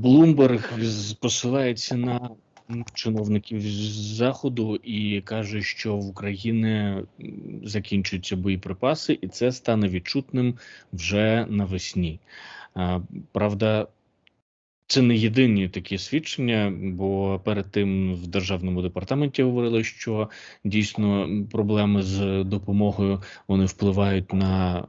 Блумберг посилається на чиновників з заходу і каже, що в Україні закінчуються боєприпаси, і це стане відчутним вже навесні. Правда, це не єдині такі свідчення, бо перед тим в державному департаменті говорили, що дійсно проблеми з допомогою вони впливають на е,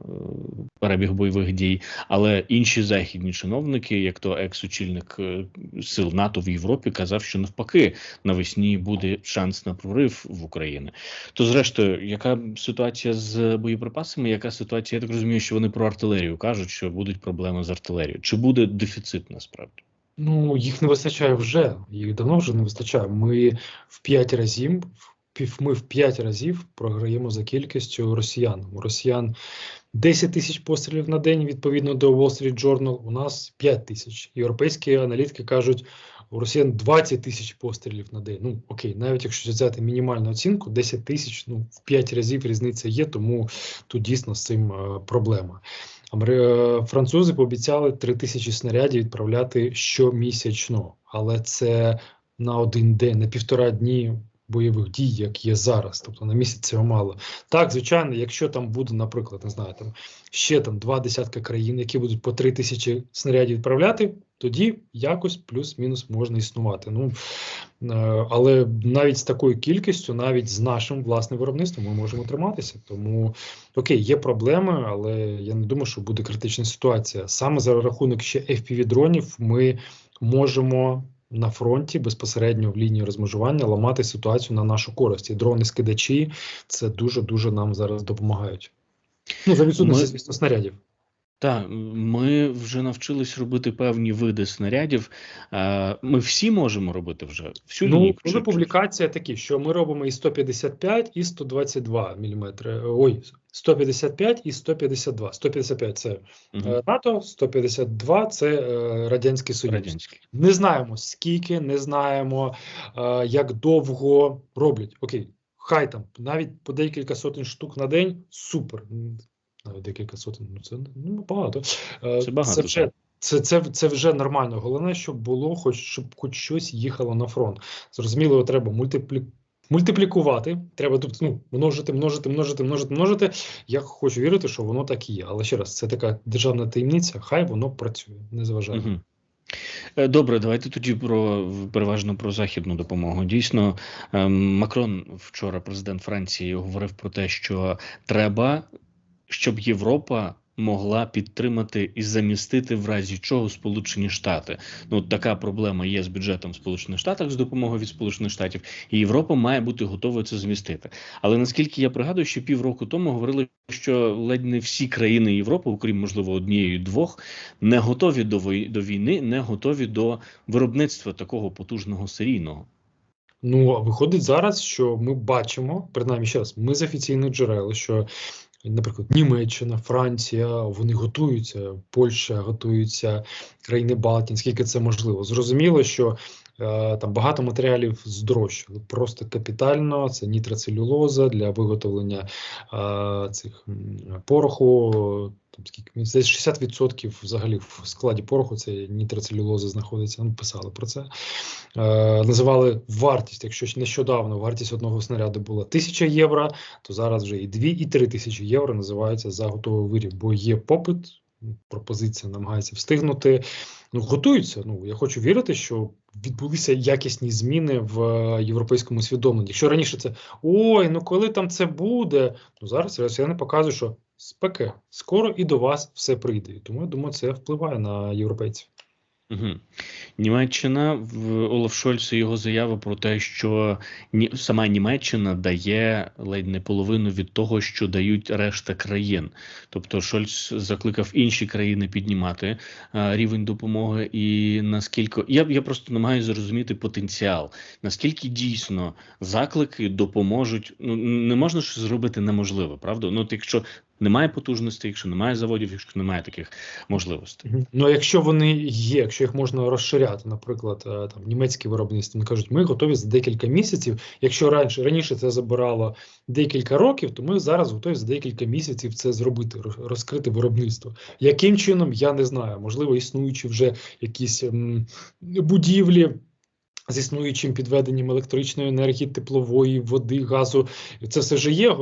перебіг бойових дій. Але інші західні чиновники, як то екс-очільник е, сил НАТО в Європі, казав, що навпаки навесні буде шанс на прорив в Україні. То, зрештою, яка ситуація з боєприпасами? Яка ситуація? Я так розумію, що вони про артилерію кажуть, що будуть проблеми з артилерією? Чи буде дефіцит насправді? Ну, їх не вистачає вже, їх давно вже не вистачає. Ми в п'ять разів ми в п'ять разів програємо за кількістю росіян. У росіян 10 тисяч пострілів на день відповідно до Wall Street Journal, У нас 5 тисяч. Європейські аналітики кажуть, у росіян 20 тисяч пострілів на день. Ну окей, навіть якщо взяти мінімальну оцінку, 10 тисяч, ну в 5 разів різниця є, тому тут дійсно з цим е, проблема. Е, французи пообіцяли 3 тисячі снарядів відправляти щомісячно, але це на один день, на півтора дні бойових дій, як є зараз. Тобто на місяць цього мало. Так, звичайно, якщо там буде, наприклад, не знаю, там ще там два десятка країн, які будуть по три тисячі снарядів відправляти, тоді якось плюс-мінус можна існувати. Ну е, але навіть з такою кількістю, навіть з нашим власним виробництвом, ми можемо триматися. Тому окей, є проблеми, але я не думаю, що буде критична ситуація. Саме за рахунок ще fpv дронів ми можемо на фронті безпосередньо в лінії розмежування ламати ситуацію на нашу користь. І дрони скидачі це дуже дуже нам зараз допомагають. Ну за відсутності, звісно, снарядів. Так, ми вже навчились робити певні види снарядів. Ми всі можемо робити вже всю ну, лінійку. Були публікації такі, що ми робимо і 155, і 122 мм. Ой, 155 і 152. 155 – це угу. НАТО, 152 – це е, Радянський Союз. Радянський. Не знаємо скільки, не знаємо, е, як довго роблять. Окей, хай там навіть по декілька сотень штук на день супер навіть декілька сотень. Ну це ну багато. Це багато. Це вже це, це, це вже нормально. Головне, щоб було, хоч щоб хоч щось їхало на фронт. Зрозуміло, треба мультиплі... мультиплікувати. Треба тут ну, множити, множити, множити, множити, множити. Я хочу вірити, що воно так і є. Але ще раз, це така державна таємниця. Хай воно працює, не зважає. Угу. Добре, давайте тоді про переважно про західну допомогу. Дійсно, ем, Макрон вчора, президент Франції, говорив про те, що треба щоб Європа могла підтримати і замістити в разі чого Сполучені Штати. Ну така проблема є з бюджетом Сполучених Штатів з допомогою від Сполучених Штатів, і Європа має бути готова це змістити. Але наскільки я пригадую, що півроку тому говорили, що ледь не всі країни Європи, окрім можливо однієї двох, не готові до до війни, не готові до виробництва такого потужного серійного. Ну а виходить зараз, що ми бачимо, принаймні ще раз, ми з офіційних джерел, що наприклад, Німеччина, Франція, вони готуються, Польща готуються, країни Балтії, скільки це можливо. Зрозуміло, що там багато матеріалів здорожчали, просто капітально. Це нітроцелюлоза для виготовлення е, цих пороху, там скільки 60% взагалі в складі пороху це нітроцелюлоза знаходиться. Ми писали про це. Е, Називали вартість. Якщо нещодавно вартість одного снаряду була 1000 євро, то зараз вже і 2, і 3 тисячі євро називаються за готовий виріб, бо є попит. Пропозиція намагається встигнути. Ну готуються. Ну я хочу вірити, що відбулися якісні зміни в європейському свідомленні. Якщо раніше це ой, ну коли там це буде, ну зараз росіяни показують, що спеке. Скоро і до вас все прийде. Тому я думаю, це впливає на європейців. Угу. Німеччина в Олаф Шольц його заява про те, що ні, сама Німеччина дає ледь не половину від того, що дають решта країн. Тобто Шольц закликав інші країни піднімати а, рівень допомоги. І наскільки я я просто намагаюся зрозуміти потенціал, наскільки дійсно заклики допоможуть. Ну не можна щось зробити неможливе, правда? Ну, от якщо немає потужностей, якщо немає заводів, якщо немає таких можливостей. Ну а якщо вони є, якщо їх можна розширяти, наприклад, е, там німецькі виробництва вони кажуть, ми готові за декілька місяців. Якщо раніше раніше це забирало декілька років, то ми зараз готові за декілька місяців це зробити, розкрити виробництво. Яким чином я не знаю, можливо, існуючі вже якісь м, будівлі з існуючим підведенням електричної енергії, теплової, води, газу. Це все вже є.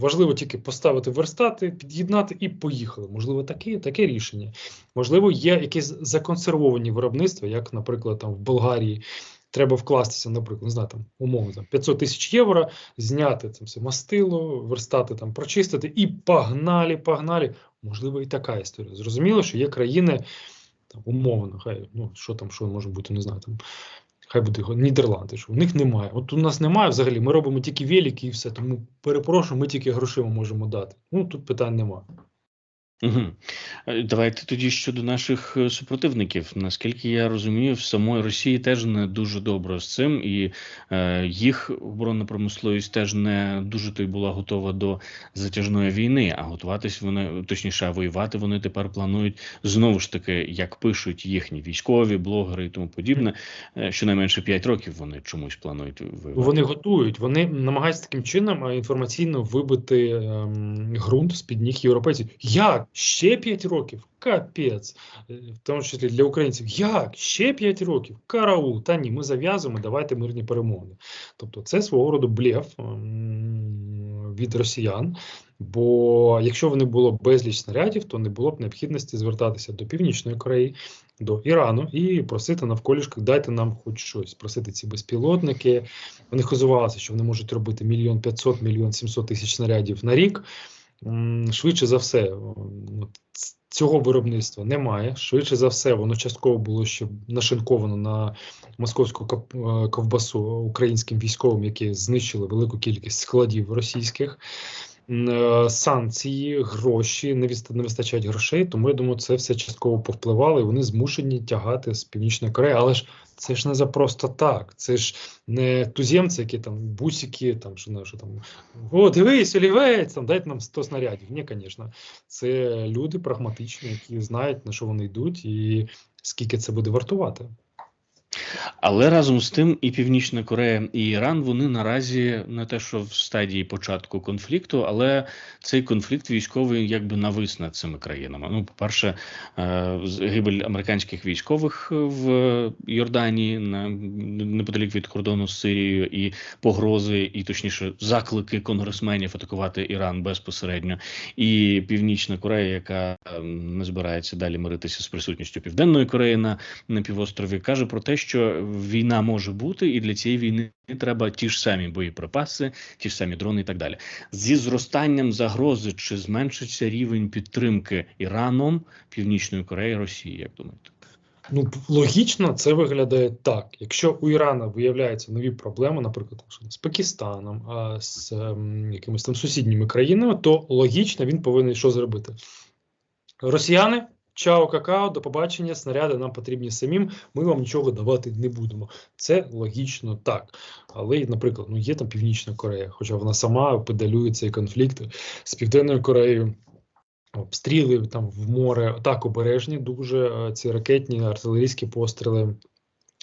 Важливо тільки поставити верстати, під'єднати і поїхали. Можливо, таке таке рішення. Можливо, є якісь законсервовані виробництва, як, наприклад, там в Болгарії. Треба вкластися, наприклад, не знаю, там умовно там 500 тисяч євро, зняти там все мастило, верстати там, прочистити і погнали, погнали. Можливо, і така історія. Зрозуміло, що є країни там умовно, хай ну що там, що може бути, не знаю там хай буде Нідерланди, що У них немає. От у нас немає взагалі, ми робимо тільки велики і все. Тому перепрошую, ми тільки грошима можемо дати. Ну тут питань немає. Угу. Давайте тоді щодо наших е, супротивників. Наскільки я розумію, в самої Росії теж не дуже добре з цим, і е, їх оборонна промисловість теж не дуже то й була готова до затяжної війни, а готуватись вони точніше, воювати вони тепер планують знову ж таки, як пишуть їхні військові, блогери і тому подібне. Е, щонайменше 5 років вони чомусь планують воювати. Вони готують, вони намагаються таким чином інформаційно вибити е, ґрунт з під ніг європейців. Як? Ще 5 років? Капець. Е, в тому числі для українців. Як? Ще 5 років? Караул. Та ні, ми зав'язуємо, давайте мирні перемоги. Тобто, це свого роду блєф від росіян. Бо якщо б не було безліч снарядів, то не було б необхідності звертатися до Північної Кореї, до Ірану і просити навколішки, дайте нам хоч щось, просити ці безпілотники. Вони хозувалися, що вони можуть робити мільйон п'ятсот, мільйон сімсот тисяч снарядів на рік швидше за все, цього виробництва немає. Швидше за все, воно частково було ще нашинковано на московську е, ковбасу українським військовим, які знищили велику кількість складів російських. Е, санкції, гроші не вистачають грошей, тому я думаю, це все частково повпливало, і вони змушені тягати з північної Кореї. Але ж це ж не за просто так. Це ж не туземці, які там бусики, там що, що там о, дивись, олівець, там дайте нам 100 снарядів. Ні, звісно, це люди прагматичні, які знають на що вони йдуть, і скільки це буде вартувати. Але разом з тим, і Північна Корея, і Іран вони наразі не те, що в стадії початку конфлікту, але цей конфлікт військовий якби навис над цими країнами. Ну, по-перше, е, гибель американських військових в Йорданії на неподалік від кордону з Сирією, і погрози, і точніше, заклики конгресменів атакувати Іран безпосередньо, і Північна Корея, яка не збирається далі миритися з присутністю Південної Кореї на, на півострові, каже про те, що війна може бути, і для цієї війни треба ті ж самі боєприпаси, ті ж самі дрони і так далі. Зі зростанням загрози чи зменшиться рівень підтримки Іраном, Північної Кореї, Росії, як думаєте? Ну, логічно, це виглядає так. Якщо у Ірана виявляються нові проблеми, наприклад, з Пакистаном, а з ем, якимись там сусідніми країнами, то логічно він повинен що зробити? Росіяни Чао, какао, до побачення, снаряди нам потрібні самим, ми вам нічого давати не будемо. Це логічно так. Але, наприклад, ну є там Північна Корея, хоча вона сама педалює цей конфлікт з Південною Кореєю. Обстріли там в море так обережні, дуже е, ці ракетні артилерійські постріли.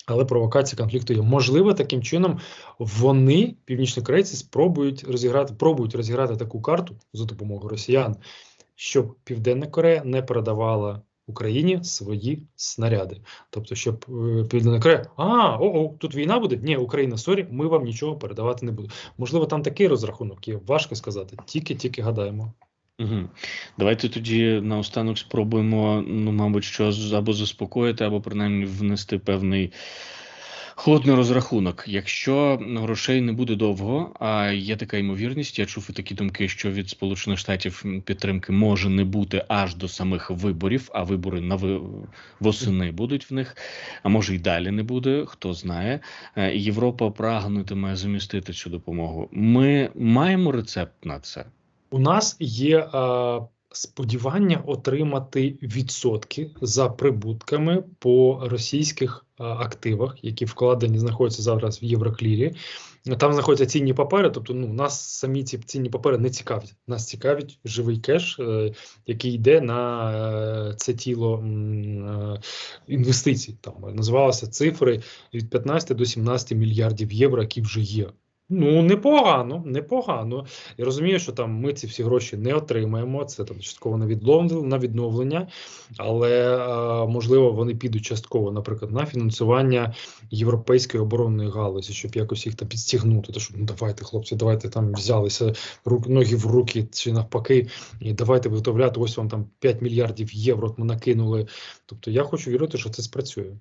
Але провокація конфлікту є. Можливо, таким чином вони, північні корейці, спробують розіграти, пробують розіграти таку карту за допомогою росіян щоб Південна Корея не передавала Україні свої снаряди. Тобто, щоб е, Південна Корея, а о, о тут війна буде? Ні, Україна, сорі, ми вам нічого передавати не будемо. Можливо, там такий розрахунок є. Важко сказати, тільки-тільки гадаємо. Угу. Давайте тоді наостанок спробуємо, ну, мабуть, що або заспокоїти, або принаймні внести певний Холодний розрахунок. Якщо грошей не буде довго, а є така ймовірність, я чув і такі думки, що від Сполучених Штатів підтримки може не бути аж до самих виборів, а вибори на восени будуть в них, а може й далі не буде, хто знає. Е, Європа прагнутиме замістити цю допомогу. Ми маємо рецепт на це. У нас є. А сподівання отримати відсотки за прибутками по російських активах, які вкладені знаходяться зараз в Євроклірі. Там знаходяться цінні папери. Тобто, ну нас самі ці цінні папери не цікавлять. Нас цікавить живий кеш, е, який йде на е, це тіло е, інвестицій. Там називалися цифри від 15 до 17 мільярдів євро, які вже є. Ну, непогано, непогано. Я розумію, що там ми ці всі гроші не отримаємо. Це там частково на відновлення, але е, можливо вони підуть частково, наприклад, на фінансування європейської оборонної галузі, щоб якось їх там підстігнути. То що ну давайте, хлопці, давайте там взялися рук, ноги в руки чи навпаки, і давайте виготовляти. Ось вам там 5 мільярдів євро. Ми накинули. Тобто, я хочу вірити, що це спрацює.